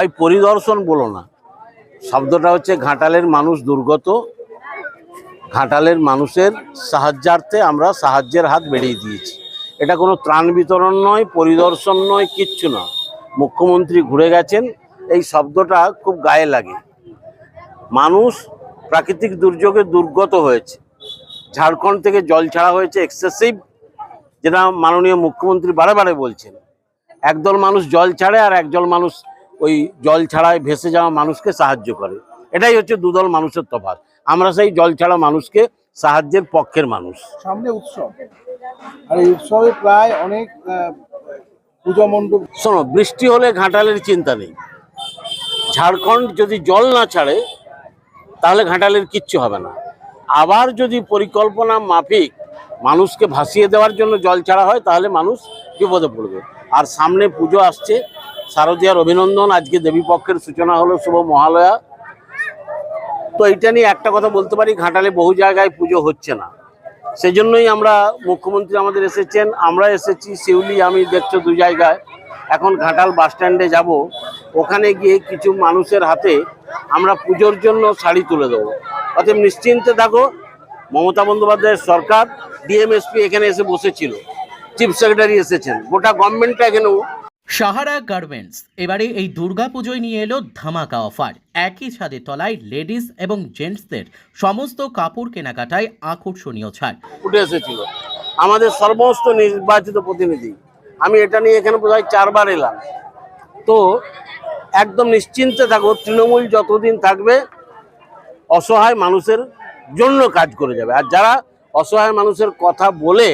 তাই পরিদর্শন বলো না। শব্দটা হচ্ছে ঘাটালের মানুষ দুর্গত। ঘাটালের মানুষের সাহায্যার্থে আমরা সাহায্যের হাত বেড়িয়ে দিয়েছি। এটা কোনো ত্রাণ বিতরণ নয়, পরিদর্শন নয়, কিচ্ছু না। মুখ্যমন্ত্রী ঘুরে গেছেন। এই শব্দটা খুব গায়ে লাগে। মানুষ প্রাকৃতিক দুর্যোগে দুর্গত হয়েছে। ঝাড়খণ্ড থেকে জল ছাড়া হয়েছে, এক্সেসিভ, যেটা মাননীয় মুখ্যমন্ত্রী বারে বারে বলছেন। একদল মানুষ জল ছাড়ে আর একদল মানুষ ওই জল ছাড়ায় ভেসে যাওয়া মানুষকে সাহায্য করে। এটাই হচ্ছে দুদল মানুষের তফাৎ। আমরা সেই জল ছাড়া মানুষকে সাহায্যের পক্ষের মানুষ। সামনে উৎসব। আর এই উৎসবে প্রায় অনেক পূজা মণ্ডপ। শোনো বৃষ্টি হলে ঘাটালের চিন্তা নেই। ঝাড়খণ্ড যদি জল না ছাড়ে তাহলে ঘাটালের কিচ্ছু হবে না। আবার যদি পরিকল্পনা মাফিক মানুষকে ভাসিয়ে দেওয়ার জন্য জল ছাড়া হয় তাহলে মানুষ বিপদে পড়বে। আর সামনে পুজো আসছে শারদীয়ার অভিনন্দন। আজকে দেবীপক্ষের সূচনা হলো শুভ মহালয়া। তো এটা নিয়ে একটা কথা বলতে পারি, ঘাটালে বহু জায়গায় পুজো হচ্ছে না। সেজন্যই আমরা মুখ্যমন্ত্রী আমাদের এসেছেন, আমরা এসেছি শিউলি, আমি দেখছ দু জায়গায়। এখন ঘাটাল বাস স্ট্যান্ডে যাব, ওখানে গিয়ে কিছু মানুষের হাতে আমরা পুজোর জন্য শাড়ি তুলে দেবো। অতএব নিশ্চিন্তে থাকো, মমতা বন্দ্যোপাধ্যায়ের সরকার, ডিএমএসপি এখানে এসে বসেছিল, চিফ সেক্রেটারি এসেছেন। গোটা গভর্নমেন্টটা এখানেও সাহারা গার্মেন্টস, এবারে এই দুর্গাপুজোয় নিয়ে এলো ধামাকা অফার। একই ছাদের তলায় লেডিস এবং জেন্টসদের সমস্ত কাপড় কেনাকাটায় আকর্ষণীয় ছাড়। উঠে এসেছিল। আমাদের সমস্ত নির্বাচিত প্রতিনিধি। আমি এটা নিয়ে এখানে বোধহয় চারবার এলাম। তো একদম নিশ্চিন্তে থাকো, তৃণমূল যতদিন থাকবে, অসহায় মানুষের জন্য কাজ করে যাবে। আর যারা অসহায় মানুষের কথা বলে